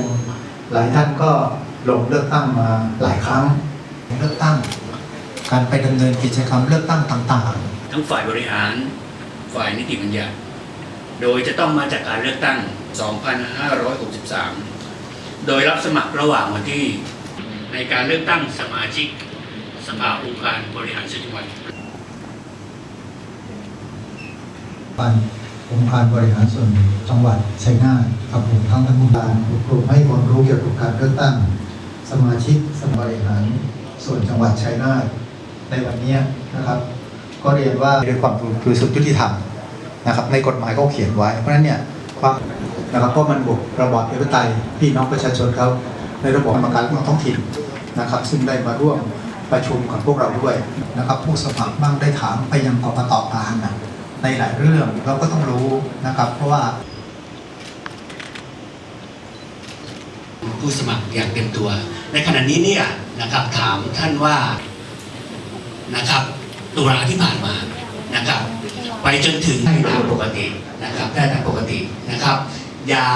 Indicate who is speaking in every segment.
Speaker 1: มหลายท่านก็ลงเลือกตั้งมาหลายครั้งเลือกตั้ง การไปดำเนินกิจกรรมเลือกตั้งต่างๆ
Speaker 2: ทั้งฝ่ายบริหารฝ่ายนิติบัญญัติ โดยจะต้องมาจากการเลือกตั้ง 2563 โดยรับสมัครระหว่างวันที่ในการเลือกตั้งสมาชิกสภาองค์การบริหารส่วนจังหวัด
Speaker 1: องค์การบริหารส่วนจังหวัดชัยนาทครับผมทั้งท่านผู้การอบรมให้ความรู้เกี่ยวกับการเลือกตั้ง สมาชิกสภาบริหารส่วนจังหวัดชัยนาทในวันนี้นะครับ ก็เรียนว่าด้วยความบริสุทธิ์ยุติธรรมนะครับในกฎหมายก็เขียนไว้ เพราะฉะนั้นเนี่ยความนะครับเพราะมันบุกระบอบประชาธิปไตยพี่น้องประชาชนเขาในระบบกรรมการเลืองท้องถิ่นนะครับ ซึ่งได้มาร่วมประชุมกับพวกเราด้วยนะครับ ผู้สมัครบ้างได้ถามไปยังกกตกลางนะ ในหลายเรื่องเราก็ต้องรู้นะครับ เพราะว่า
Speaker 2: ผู้สมัครอย่างเต็มตัว ในขณะนี้เนี่ยนะครับถามท่านว่านะครับตุลาที่ผ่านมานะครับ ไปจนถึงได้ตามปกตินะครับได้ตามปกตินะครับ อย่า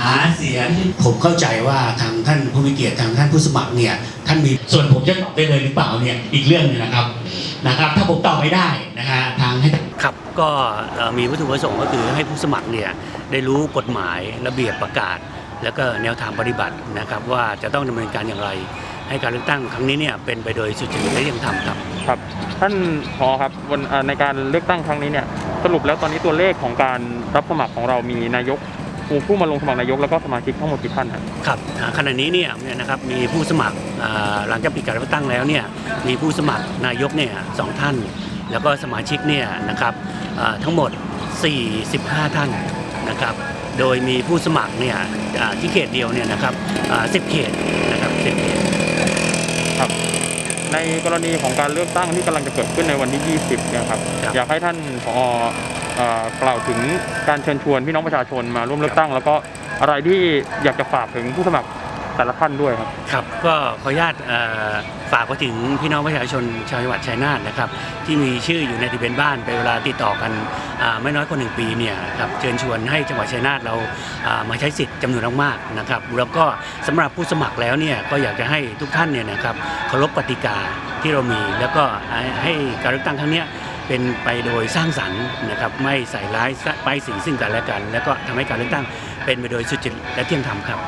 Speaker 2: หาเสียงผมเข้าใจว่าทางท่านผู้มีเกียรติทางท่านผู้สมัครเนี่ยท่านมีส่วนผมจะตอบได้เลยหรือเปล่าเนี่ยอีกเรื่องหนึงนะครับนะครับ ถ้าผมตอบไม่ได้นะฮะทางให้
Speaker 3: ครับก็เอ่อมีวัตถุประสงค์ก็คือให้ผู้สมัครเนี่ยได้รู้กฎหมายระเบียบประกาศ แล้วก็แนวทางปฏิบัตินะครับ ว่าจะต้องดำเนินการอย่างไร ให้การเลือกตั้งครั้งนี้เนี่ยเป็นไปโดยสุจริตและเที่ยงธรรมครับ
Speaker 4: ครับ ท่านพอครับวันเอ่อในการเลือกตั้งครั้งนี้เนี่ยสรุปแล้วตอนนี้ตัวเลขของการรับสมัครของเรามีนายกผู้ผู้มาลงสมัครนายกแล้วก็สมาชิกทั้งหมดกี่ท่านครับ
Speaker 3: ครับอ่าขณะนี้เนี่ยเนี่ยนะครับมีผู้สมัครอ่าหลังจากปิดการเลือกตั้งแล้วเนี่ยมีผู้สมัครนายกเนี่ยสองท่าน แล้วก็สมาชิกเนี่ยนะครับอ่าทั้งหมด 45 ท่านนะครับ โดยมีผู้สมัครเนี่ยอ่าที่เขตเดียวเนี่ยนะครับอ่า10 เขตนะครับ10เขต
Speaker 4: ในกรณีของการเลือกตั้งที่กำลังจะเกิดขึ้นในวันที่ 20เนี่ยครับ
Speaker 3: ครับ
Speaker 4: อยากให้ท่านพอเอ่อกล่าวถึงการเชิญชวนพี่น้องประชาชนมาร่วมเลือกตั้ง แล้วก็อะไรที่อยากจะฝากถึงผู้สมัคร แต่ละท่านด้วยครับ
Speaker 3: ครับก็ขออนุญาตฝากไปถึงพี่น้องประชาชนชาวจังหวัดชัยนาทนะครับที่มีชื่ออยู่ในทะเบียนบ้านเป็นเวลาติดต่อกันไม่น้อยกว่าหนึ่งปีเนี่ยครับเชิญชวนให้จังหวัดชัยนาทเรามาใช้สิทธิ์จำนวนมากๆนะครับแล้วก็สำหรับผู้สมัครแล้วเนี่ยก็อยากจะให้ทุกท่านเนี่ยนะครับเคารพกติกาที่เรามี แล้วก็ให้การเลือกตั้งครั้งนี้เป็นไปโดยสร้างสรรค์นะครับไม่ใส่ร้ายไป้ายสีซึ่งกันและกัน แล้วก็ทำให้การเลือกตั้งเป็นไปโดยสุจริตและเที่ยงธรรมครับ